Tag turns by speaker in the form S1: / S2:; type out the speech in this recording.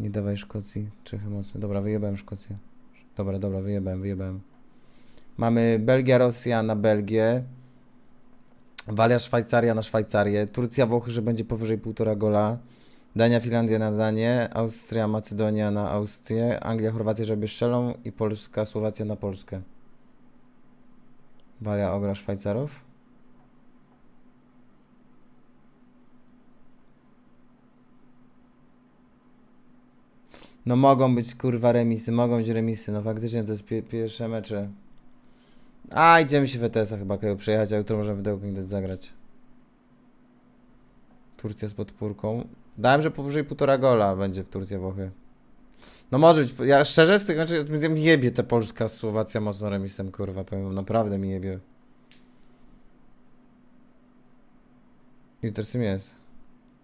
S1: Nie dawaj Szkocji. Czechy mocne. Dobra, wyjebałem Szkocję. Dobra, dobra, wyjebałem, wyjebałem. Mamy Belgia, Rosja na Belgię. Walia, Szwajcaria na Szwajcarię. Turcja, Włochy, że będzie powyżej 1,5 gola. Dania, Finlandia na Danię. Austria, Macedonia na Austrię. Anglia, Chorwacja, żeby strzelą. I Polska, Słowacja na Polskę. Walia ogra Szwajcarów. No mogą być kurwa remisy, mogą być remisy, no faktycznie to jest pie pierwsze mecze. A, idziemy się w ETS-a chyba Kaju przejechać, a jutro możemy w The zagrać. Turcja z podpórką. Dałem, że powyżej półtora gola będzie w Turcji, Włochy. No może być, ja szczerze z tego, znaczy mi jebie Polska, Słowacja mocno remisem, kurwa, powiem, naprawdę mi jebie. Jutro z tym jest.